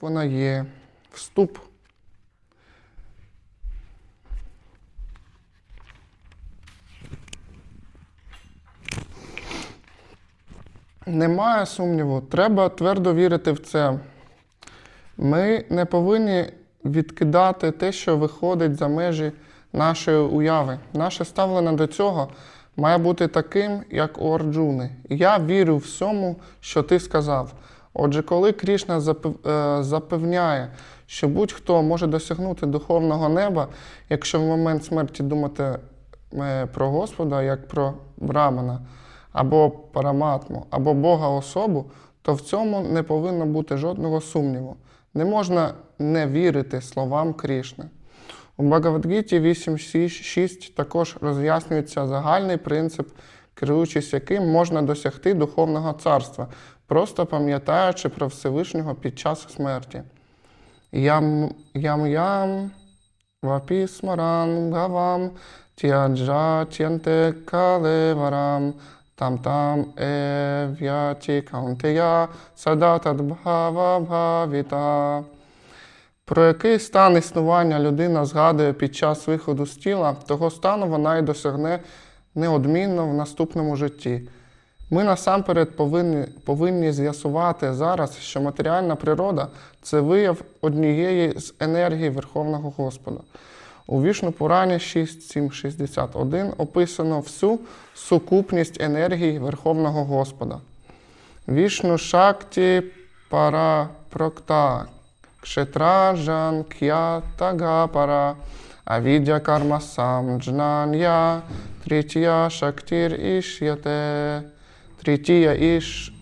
вона є. Вступ. Немає сумніву, треба твердо вірити в це. Ми не повинні відкидати те, що виходить за межі нашої уяви. Наше ставлення до цього має бути таким, як у Арджуни. Я вірю всьому, що ти сказав. Отже, коли Крішна е, запевняє, що будь-хто може досягнути духовного неба, якщо в момент смерті думати е, про Господа як про Брамана, або параматму, або Бога особу, то в цьому не повинно бути жодного сумніву. Не можна не вірити словам Крішни. У Багавадгіті 8.6 також роз'яснюється загальний принцип, керуючись яким можна досягти духовного царства, просто пам'ятаючи про Всевишнього під час смерті. Ям ям ям вапісмаран, гавам тяджа тянте калеварам там там е в'яті каунтея сада тадбхава бхавіта. Про який стан існування людина згадує під час виходу з тіла, того стану вона й досягне неодмінно в наступному житті. Ми насамперед повинні, повинні з'ясувати зараз, що матеріальна природа це вияв однієї з енергій Верховного Господа. У Вішну Пурані 6.7.61 описано всю сукупність енергій Верховного Господа. Вішну Шакті Пара Прокта Кшетражан К'я Тагапара Авідя Карма Сам Джнан'я Трітія Шактір Іш'яте Трітія Іш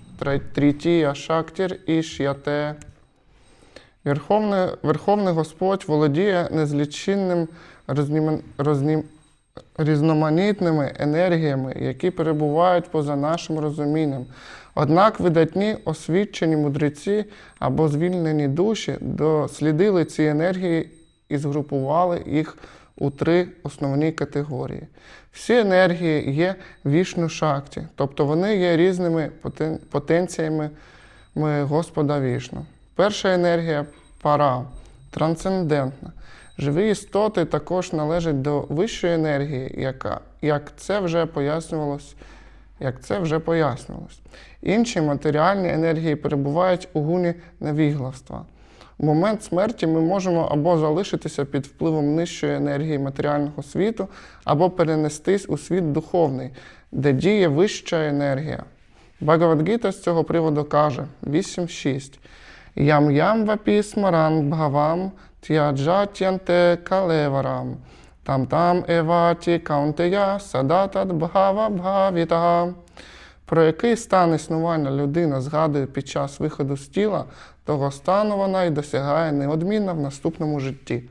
Трітія Шактір Іш'яте Верховний, Верховний Господь володіє незліченним рознім, рознім, різноманітними енергіями, які перебувають поза нашим розумінням. Однак видатні освічені мудреці або звільнені душі дослідили ці енергії і згрупували їх у три основні категорії. Всі енергії є вішну шакті, тобто вони є різними потенціями Господа Вішну. Перша енергія пара, трансцендентна. Живі істоти також належать до вищої енергії, яка, як це вже пояснювалось, як це вже пояснювалось. Інші матеріальні енергії перебувають у гуні невігластва. У момент смерті ми можемо або залишитися під впливом нижчої енергії матеріального світу, або перенестись у світ духовний, де діє вища енергія. Бхагавадгіта з цього приводу каже 8.6. Ям ям вапі смаран бхавам тяджатянте калеварам. Там там еваті каунтея садатат бхава бхавіта. Про який стан існування людина згадує під час виходу з тіла, того стану вона й досягає неодмінно в наступному житті.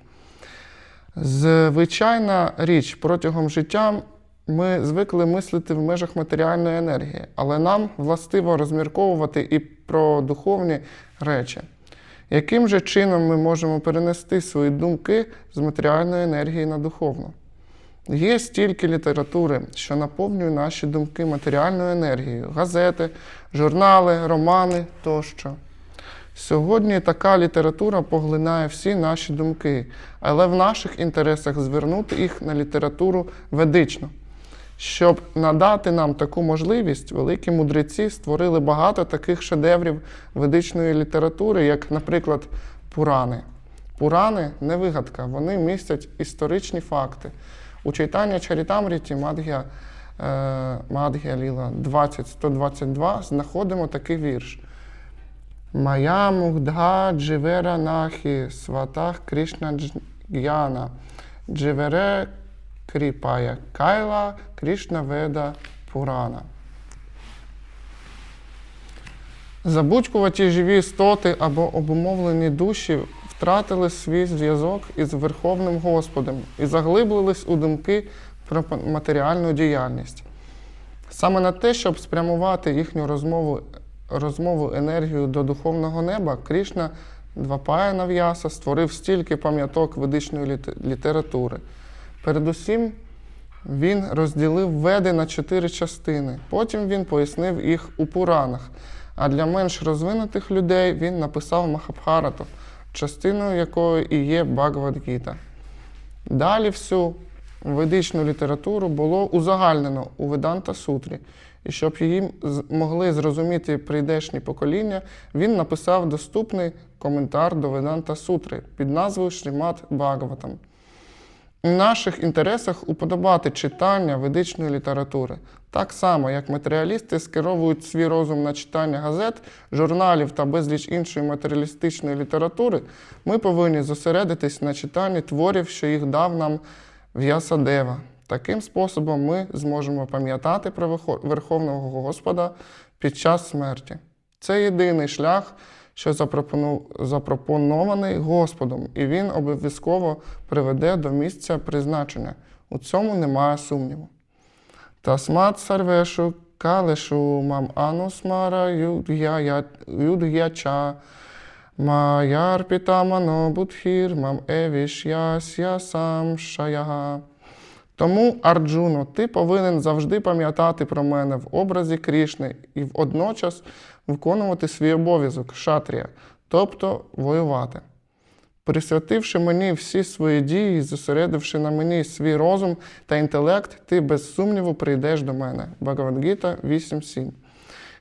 Звичайна річ протягом життя ми звикли мислити в межах матеріальної енергії, але нам властиво розмірковувати і про духовні речі. Яким же чином ми можемо перенести свої думки з матеріальної енергії на духовну? Є стільки літератури, що наповнює наші думки матеріальною енергією: газети, журнали, романи тощо. Сьогодні така література поглинає всі наші думки, але в наших інтересах звернути їх на літературу ведично. Щоб надати нам таку можливість, великі мудреці створили багато таких шедеврів ведичної літератури, як, наприклад, Пурани. Пурани не вигадка, вони містять історичні факти. У читання Чарітамріті Мадгя, е, Мадгя Ліла 20.122 знаходимо такий вірш. Мая мугдha дживера нахі сватах Кришна Гьяна, дживере кріпая кайла Кришна Веда Пурана. Забудькуваті живі істоти або обумовлені душі втратили свій зв'язок із Верховним Господом і заглиблились у думки про матеріальну діяльність. Саме на те, щоб спрямувати їхню розмову, розмову енергію до духовного неба, Крішна Двапая Нав'яса створив стільки пам'яток ведичної літе- літератури. Передусім, він розділив веди на чотири частини. Потім він пояснив їх у Пуранах. А для менш розвинутих людей він написав Махабхарату, частиною якої і є Бхагавадгіта. Далі всю ведичну літературу було узагальнено у Веданта Сутрі, і щоб її могли зрозуміти прийдешні покоління, він написав доступний коментар до Веданта Сутри під назвою Шрімат Бхагаватам. У наших інтересах уподобати читання ведичної літератури. Так само, як матеріалісти скеровують свій розум на читання газет, журналів та безліч іншої матеріалістичної літератури, ми повинні зосередитись на читанні творів, що їх дав нам В'ясадева. Таким способом ми зможемо пам'ятати про Верховного Господа під час смерті. Це єдиний шлях, що запропонований Господом, і він обов'язково приведе до місця призначення. У цьому немає сумніву. Тасмат сарвешу калешу мам анусмара юдгя юдгяча маяр питамано будхір мам евіш ясya сам шаяга. Тому, Арджуно, ти повинен завжди пам'ятати про мене в образі Крішни і водночас виконувати свій обов'язок шатрія, тобто воювати. Присвятивши мені всі свої дії, і зосередивши на мені свій розум та інтелект, ти без сумніву прийдеш до мене. Бхагавадгіта 8.7.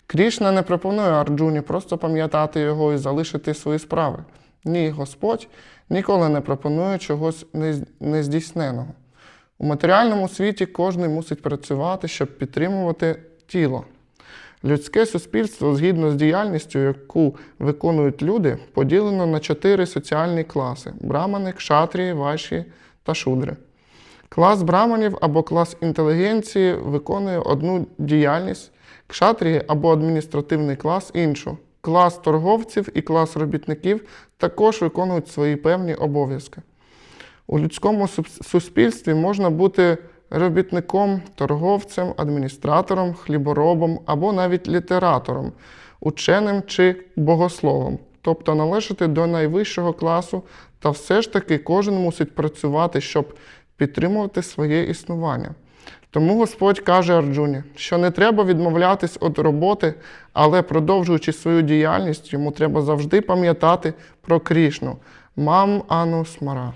Крішна не пропонує Арджуні просто пам'ятати його і залишити свої справи. Ні, Господь ніколи не пропонує чогось нез- нездійсненого. У матеріальному світі кожен мусить працювати, щоб підтримувати тіло. Людське суспільство, згідно з діяльністю, яку виконують люди, поділено на чотири соціальні класи: брамани, кшатрії, ваші та шудри. Клас браманів або клас інтелігенції виконує одну діяльність, кшатрії або адміністративний клас іншу. Клас торговців і клас робітників також виконують свої певні обов'язки. У людському суспільстві можна бути робітником, торговцем, адміністратором, хліборобом або навіть літератором, ученим чи богословом, тобто належати до найвищого класу, та все ж таки кожен мусить працювати, щоб підтримувати своє існування. Тому Господь каже Арджуні, що не треба відмовлятись від роботи, але продовжуючи свою діяльність, йому треба завжди пам'ятати про Крішну. Мам Ану Смара.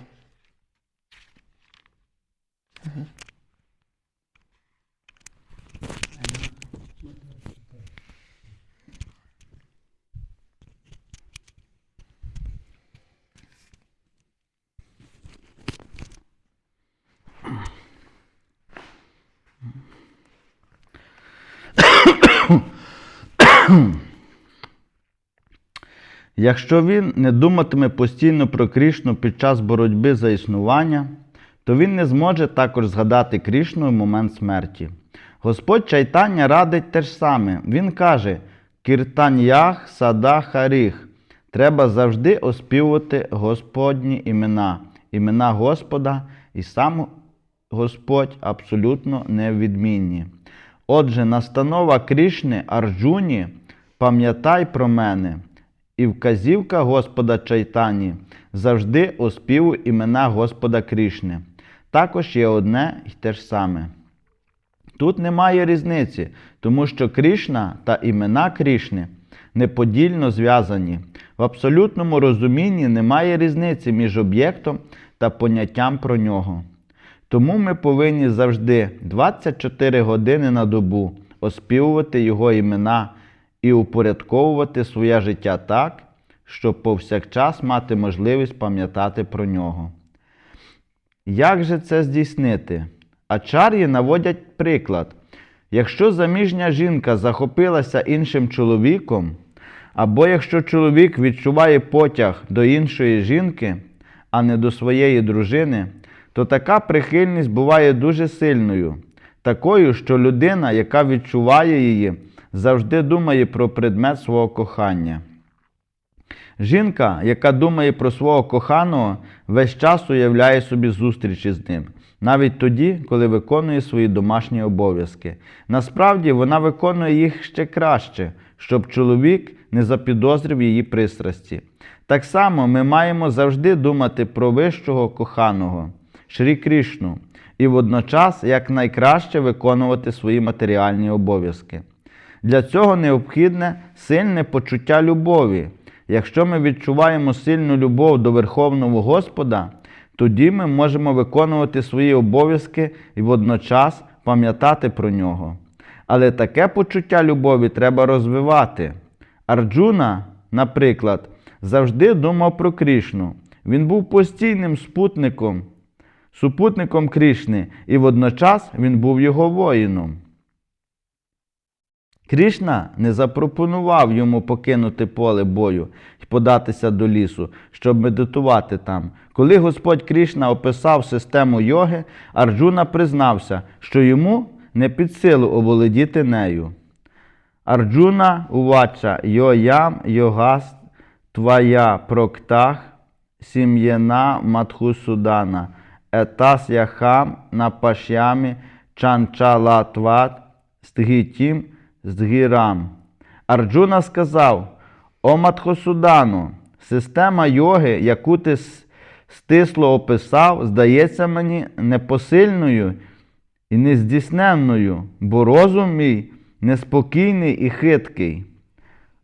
Якщо він не думатиме постійно про Крішну під час боротьби за існування, то він не зможе також згадати Крішну в момент смерті. Господь Чайтання радить те ж саме. Він каже: Кіртанях сада харіх. Треба завжди оспівувати Господні імена, імена Господа, і сам Господь абсолютно невідмінні. Отже, настанова Крішни Арджуні, пам'ятай про мене, і вказівка Господа Чайтані завжди оспівуй імена Господа Крішни. Також є одне і те ж саме. Тут немає різниці, тому що Крішна та імена Крішни неподільно зв'язані. В абсолютному розумінні немає різниці між об'єктом та поняттям про нього. Тому ми повинні завжди 24 години на добу оспівувати Його імена і упорядковувати своє життя так, щоб повсякчас мати можливість пам'ятати про нього. Як же це здійснити? Ачар'ї наводять приклад. Якщо заміжня жінка захопилася іншим чоловіком, або якщо чоловік відчуває потяг до іншої жінки, а не до своєї дружини, то така прихильність буває дуже сильною, такою, що людина, яка відчуває її, завжди думає про предмет свого кохання. Жінка, яка думає про свого коханого, весь час уявляє собі зустрічі з ним, навіть тоді, коли виконує свої домашні обов'язки. Насправді вона виконує їх ще краще, щоб чоловік не запідозрив її пристрасті. Так само ми маємо завжди думати про вищого коханого, Шрі Крішну, і водночас якнайкраще виконувати свої матеріальні обов'язки. Для цього необхідне сильне почуття любові. Якщо ми відчуваємо сильну любов до Верховного Господа, тоді ми можемо виконувати свої обов'язки і водночас пам'ятати про нього. Але таке почуття любові треба розвивати. Арджуна, наприклад, завжди думав про Крішну. Він був постійним спутником, супутником Крішни, і водночас він був його воїном. Крішна не запропонував йому покинути поле бою і податися до лісу, щоб медитувати там. Коли Господь Крішна описав систему йоги, Арджуна признався, що йому не під силу оволодіти нею. Арджуна увача йоям йогас твоя проктах сім'єна матхусудана етас яхам напашямі чанчалатват стгітім згірам. Арджуна сказав: О Матхосудану, система йоги, яку ти стисло описав, здається мені непосильною і нездійсненною, бо розум мій неспокійний і хиткий.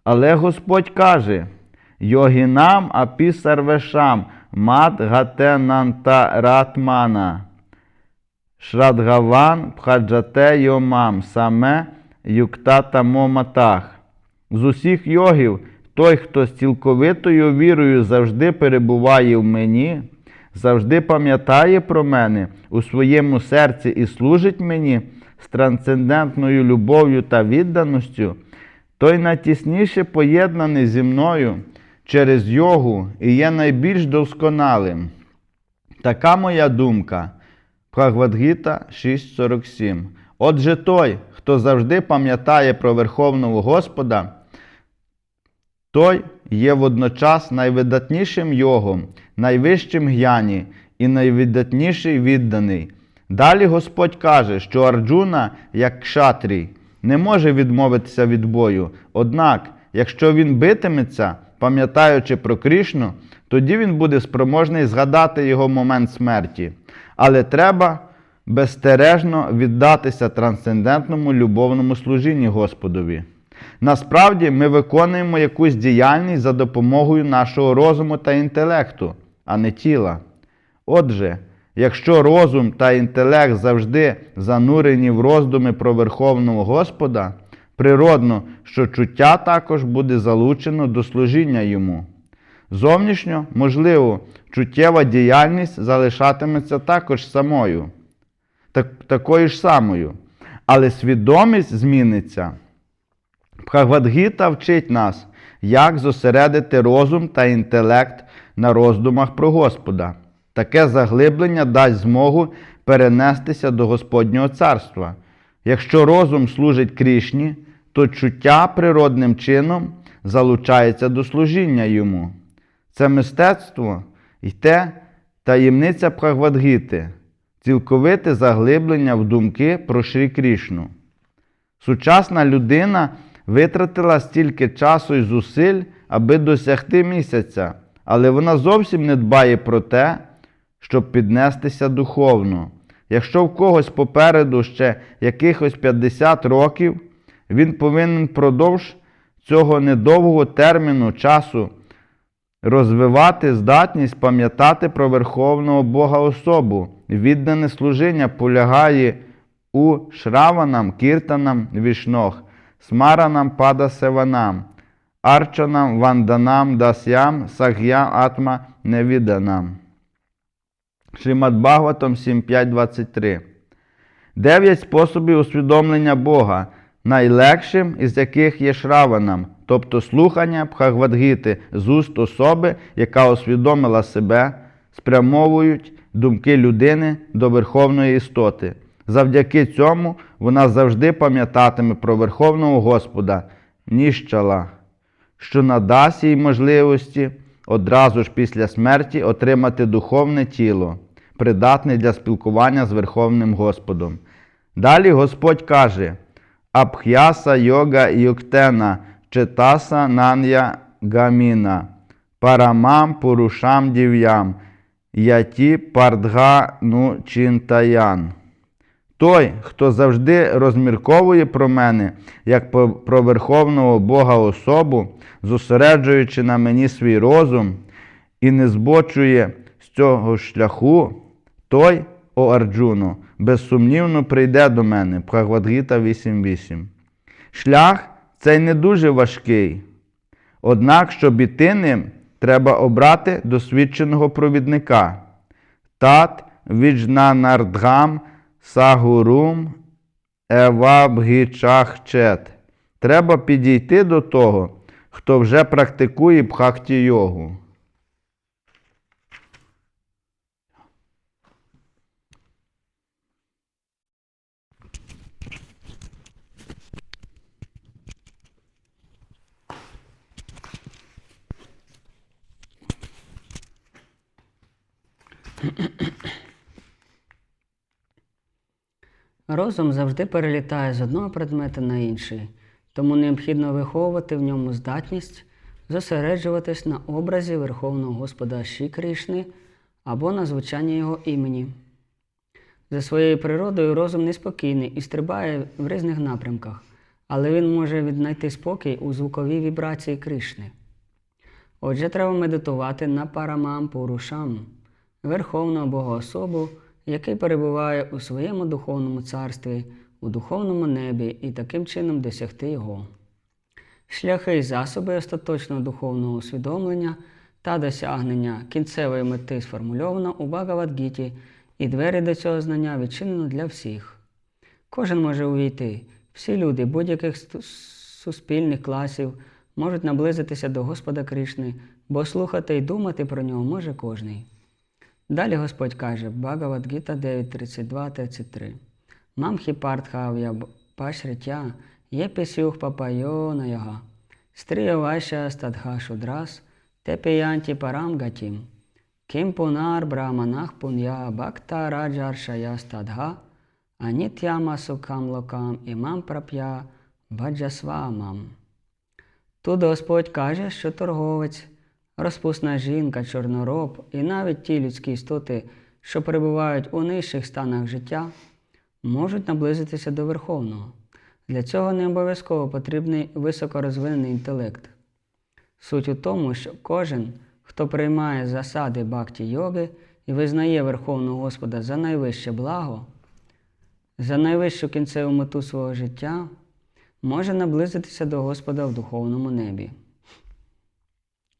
Але Господь каже: Йогінам апі сарвешам мат гатенанта ратмана. Шрадгаван пхаджате йомам саме юктата моматах. З усіх йогів той, хто з цілковитою вірою завжди перебуває в мені, завжди пам'ятає про мене у своєму серці і служить мені з трансцендентною любов'ю та відданістю, той найтісніше поєднаний зі мною через йогу і є найбільш досконалим. Така моя думка. Прагвадгіта 6.47. Отже, той, хто завжди пам'ятає про Верховного Господа, той є водночас найвидатнішим йогом, найвищим г'яні і найвидатніший відданий. Далі Господь каже, що Арджуна, як кшатрій, не може відмовитися від бою. Однак, якщо він битиметься, пам'ятаючи про Крішну, тоді він буде спроможний згадати його момент смерті. Але треба безстережно віддатися трансцендентному любовному служінні Господові. Насправді ми виконуємо якусь діяльність за допомогою нашого розуму та інтелекту, а не тіла. Отже, якщо розум та інтелект завжди занурені в роздуми про Верховного Господа, природно, що чуття також буде залучено до служіння йому. Зовнішньо, можливо, чуттєва діяльність залишатиметься також самою, так, такою ж самою, але свідомість зміниться. Бхагавадгіта вчить нас, як зосередити розум та інтелект на роздумах про Господа. Таке заглиблення дасть змогу перенестися до Господнього царства. Якщо розум служить Крішні, то чуття природним чином залучається до служіння йому. Це мистецтво і те таємниця Бхагавадгіти, цілковите заглиблення в думки про Шрі Крішну. Сучасна людина витратила стільки часу і зусиль, аби досягти місяця, але вона зовсім не дбає про те, щоб піднестися духовно. Якщо в когось попереду ще якихось 50 років, він повинен впродовж цього недовгого терміну часу розвивати здатність пам'ятати про Верховного Бога особу. Віддане служіння полягає у шраванам, кіртанам, вішнох, смаранам, падасеванам, арчанам, ванданам, дасям, саг'ям, атма, невіданам. Шримад Бхагаватам 7.5.23 Дев'ять способів усвідомлення Бога, найлегшим із яких є шраванам, тобто слухання Бхагавадгіти з уст особи, яка усвідомила себе, спрямовують думки людини до верховної істоти. Завдяки цьому вона завжди пам'ятатиме про Верховного Господа, ніщала, що надасть їй можливості одразу ж після смерті отримати духовне тіло, придатне для спілкування з Верховним Господом. Далі Господь каже: Абх'яса йога юктена, читаса нан'я гаміна, парамам пурушам дів'ям, яті пардга ну чинтаян. Той, хто завжди розмірковує про мене, як про Верховного Бога особу, зосереджуючи на мені свій розум і не збочує з цього шляху, той, о Арджуно, безсумнівно прийде до мене. Бхагавадгіта 8.8. Шлях цей не дуже важкий. Однак, щоб іти ним, треба обрати досвідченого провідника. Тат Віджнанардгам Сагурум Евабгічахчет. Треба підійти до того, хто вже практикує бхакті йогу. Розум завжди перелітає з одного предмета на інший, тому необхідно виховувати в ньому здатність зосереджуватись на образі Верховного Господа Ші Кришни або на звучанні його імені. За своєю природою розум неспокійний і стрибає в різних напрямках, але він може віднайти спокій у звуковій вібрації Кришни. Отже, треба медитувати на Парамам Пурушам, Верховного Богоособу, який перебуває у своєму духовному царстві, у духовному небі і таким чином досягти його. Шляхи і засоби остаточного духовного усвідомлення та досягнення кінцевої мети сформульовано у Багавадгіті, і двері до цього знання відчинено для всіх. Кожен може увійти. Всі люди будь-яких суспільних класів можуть наблизитися до Господа Кришни, бо слухати і думати про нього може кожний. Далі Господь каже Бхагавадгіта 9.32-33. Мамхі партхав'я пашритя є пісюх папайона яга. Стрія ваша стадха шудрас, тепіянті парам гатім. Ким пунар браманах пунья бхакта раджаршая стадха, анітяма сукам локам імам прап'я баджасвамам. Тут Господь каже, що торговець, розпусна жінка, чорнороб і навіть ті людські істоти, що перебувають у нижчих станах життя, можуть наблизитися до Верховного. Для цього не обов'язково потрібний високорозвинений інтелект. Суть у тому, що кожен, хто приймає засади бхакті йоги і визнає Верховного Господа за найвище благо, за найвищу кінцеву мету свого життя, може наблизитися до Господа в духовному небі.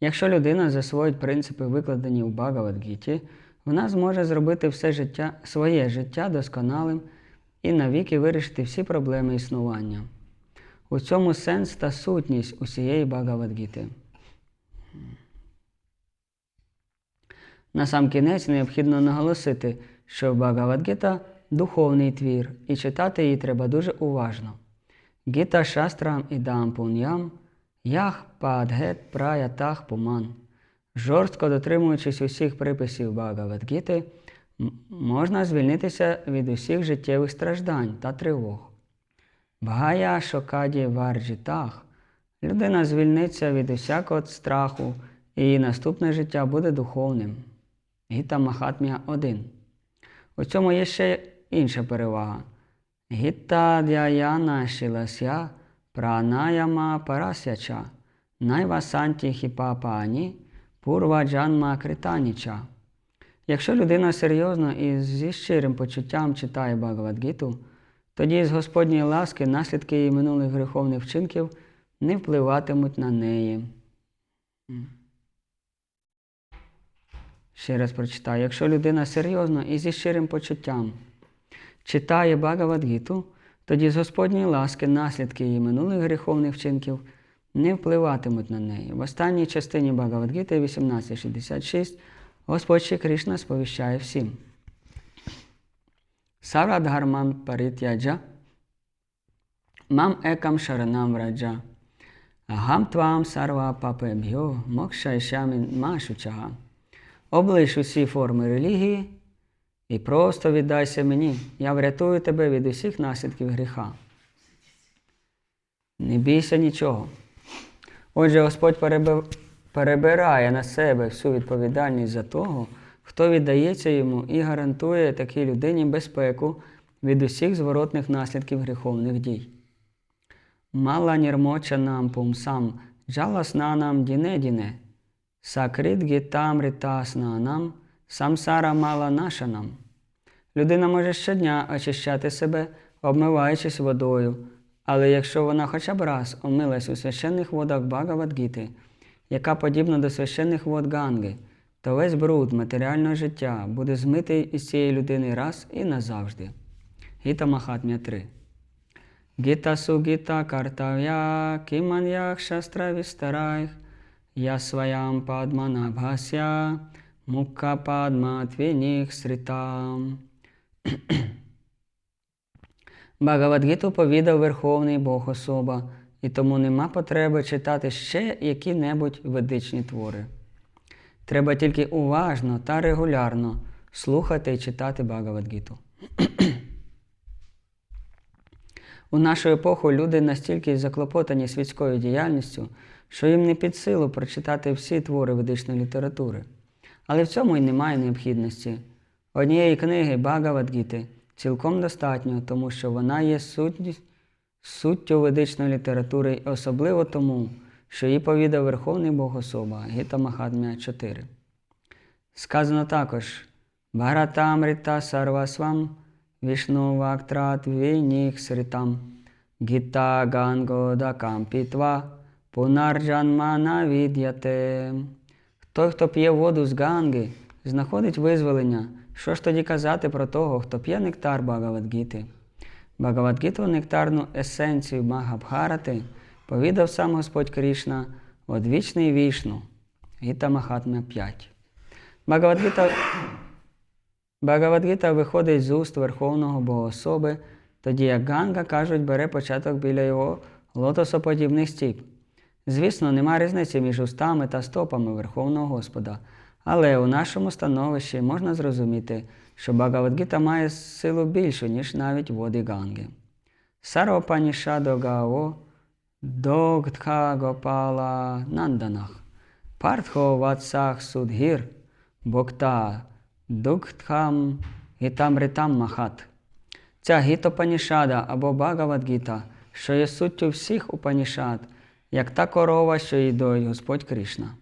Якщо людина засвоїть принципи, викладені в Багавадгіті, вона зможе зробити все життя, своє життя досконалим і навіки вирішити всі проблеми існування. У цьому сенс та сутність усієї Багавадгіти. На сам кінець необхідно наголосити, що Багавадгіта духовний твір, і читати її треба дуже уважно. Гіта шастрам ідам пуням, ях падгет праятах пуман. Жорстко дотримуючись усіх приписів Багавадгіти, можна звільнитися від усіх життєвих страждань та тривог. Бгая шокаді варджітах. Людина звільниться від усякого страху, і її наступне життя буде духовним. Гіта Махатмія 1. У цьому є ще інша перевага. Гіта дяяна шилася пранаяма парасяча найвасанті хіпапані пурва джанма кританіча. Якщо людина серйозно і зі щирим почуттям читає Багавадгіту, тоді з Господньої ласки наслідки її минулих гріховних вчинків не впливатимуть на неї. Ще раз прочитаю. Якщо людина серйозно і зі щирим почуттям читає Багавадгіту, тоді з Господньої ласки наслідки її минулих гріховних вчинків не впливатимуть на неї. В останній частині Багавадгіти 1866 Господь Ші Кришна сповіщає всім. Сарадгармам паритяджа, мам екам шаранам враджа, агам твам сарва папеб'йо мокшайшамі машучага. Облиш усі форми релігії і просто віддайся мені. Я врятую тебе від усіх наслідків гріха. Не бійся нічого. Отже, Господь перебирає на себе всю відповідальність за того, хто віддається йому і гарантує такій людині безпеку від усіх зворотних наслідків гріховних дій. Мала нірмочанам пумсам, джаласнанам діне-діне, сакрит гітам ритаснанам, самсара мала нашанам. Людина може щодня очищати себе, обмиваючись водою, але якщо вона хоча б раз омилась у священних водах Багавадгіти, яка подібна до священних вод Ганги, то весь бруд матеріального життя буде змитий із цієї людини раз і назавжди. Гіта Махатмя 3. Гіта сугіта картав'я, кіман'ях шастра вістарайх, я своям падманабхася, мукка падма твініх сритам. Багавадгіту повідав Верховний Бог особа, і тому нема потреби читати ще які-небудь ведичні твори. Треба тільки уважно та регулярно слухати і читати Багавадгіту. У нашу епоху люди настільки заклопотані світською діяльністю, що їм не під силу прочитати всі твори ведичної літератури. Але в цьому й немає необхідності. Однієї книги Багавадгіти цілком достатньо, тому що вона є сутність, суттю ведичної літератури, особливо тому, що її повідав Верховний Бог особа Гіта Махатмя 4. Сказано також Бхаратамрита Сарвасвам Вішну Вактрат Вініх Сритам Гіта Гангода Кампітва Пунарджанмана Від'яте. Той, хто п'є воду з Ганги, знаходить визволення. Що ж тоді казати про того, хто п'є нектар Багавадгіти? Багавадгіту нектарну есенцію Магабхарати повідав сам Господь Крішна одвічний вішну. Гіта Махатмя 5. Багавадгіта Багавадгіта виходить з уст Верховного Богособи, тоді як Ганга, кажуть, бере початок біля його лотосоподібних стіп. Звісно, нема різниці між устами та стопами Верховного Господа, але у нашому становищі можна зрозуміти, що Багавадгіта має силу більшу, ніж навіть води Ганги. Сарвапанішадо Гао Догдха Гопала Нанданах Партхо Ватсах Судгір Бокта Дугдхам Гітамритам Махат. Ця гітопанішада або Багавадгіта, що є суттю всіх упанішад, як та корова, що їдоїть Господь Кришна.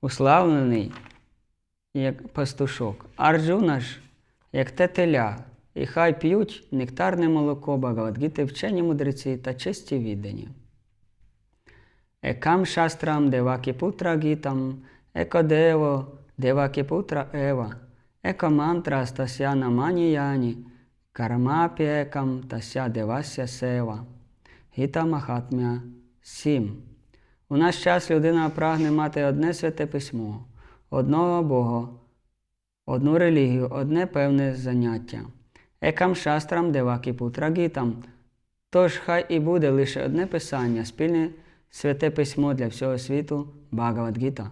Уславлений, як пастушок, Арджуна ж, як те теля, і хай п'ють нектарне молоко Багавадгіти вчені мудреці та чисті віддані. Екам шастрам девакіпутра гітам, екодево девакіпутра ева, еко мантра стася наманіяні, кармапі екам тася девася сева. Гіта Махатмя 7. У наш час людина прагне мати одне святе письмо, одного Бога, одну релігію, одне певне заняття. Екам шастрам девакі путрагітам. Тож хай і буде лише одне писання, спільне святе письмо для всього світу Багавадгіта.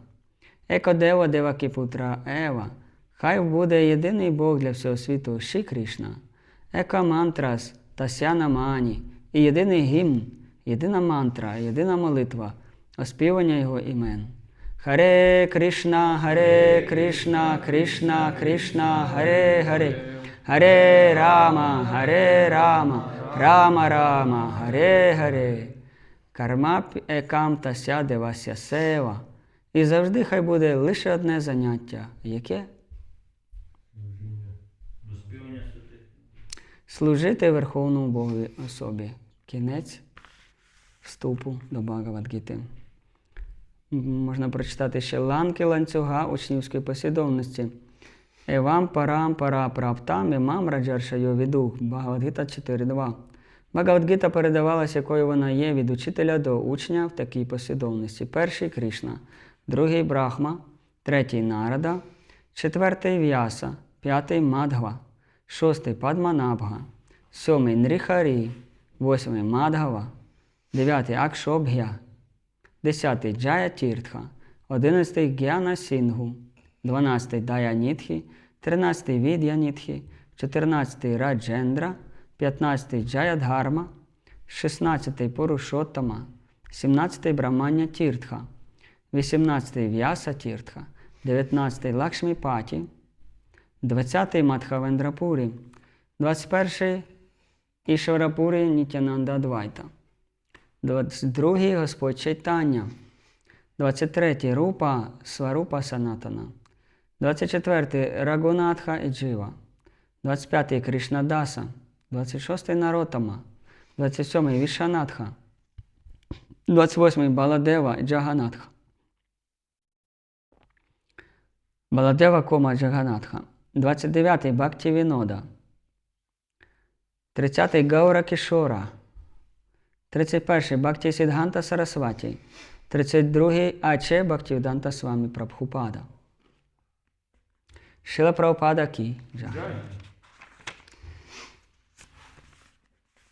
Еко дева девакі путра Ева. Хай буде єдиний Бог для всього світу Ші Кришна. Еко мантрас Тасяна Мані. І єдиний гімн, єдина мантра, єдина молитва, оспівання його імен. Харе Кришна, Харе Кришна, Кришна, Кришна, Харе Харе, Харе Рама, Харе Рама, Рама Рама, Харе Харе. Карма екам тася девася сева. І завжди хай буде лише одне заняття. Яке? Служити Верховному Богові особі. Кінець вступу до Багавадгіти. М, Можна прочитати ще ланки ланцюга учнівської послідовності. Евам парам пара праптам імам раджаршайо відух. Багавадгіта 4.2. Багавадгіта передавалася, якою вона є від учителя до учня в такій послідовності. Перший Кришна, другий Брахма, третій Нарада, четвертий В'яса, п'ятий Мадгва, шостий Падманабга, сьомий Нріхарі, восьмий Мадгава, дев'ятий Акшобгя, десятий. Джая Тіртха, одинадцятий. Гьяна Сінгу, дванадцятий. Дая Нітхі, тринадцятий. Від'я Нітхі, чотирнадцятий. Раджендра, п'ятнадцятий. Джая Дхарма, шістнадцятий. Порушоттама, сімнадцятий. Брамання Тіртха, вісімнадцятий. В'яса Тіртха, дев'ятнадцятий. Лакшміпаті, 20-й Мадхавендрапурі, 21 Ішварапурі Нітянанда Двайта. 22 Господь Чайтання. 23 Рупа Сварупа Санатана. 24 Рагунатха і Джива. 25 Кришнадаса. 26 Наротама. 27 Вішанатха. 28 Баладева і Джаганатха. Баладева Кома Джаганатха. 29 Бхактивінода. 30 Гаура Кішора. 31 Бхакти Сідганта Сарасваті. 32 Аче Бхактивіданта Свамі Прабхупада. Шила Прабхупада Кі.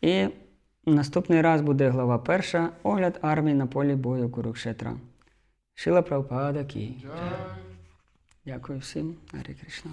І наступний раз буде глава перша огляд армії на полі бою Курукшетра. Шила Прабхупада Кі. Дякую всім. Гарі Кришна.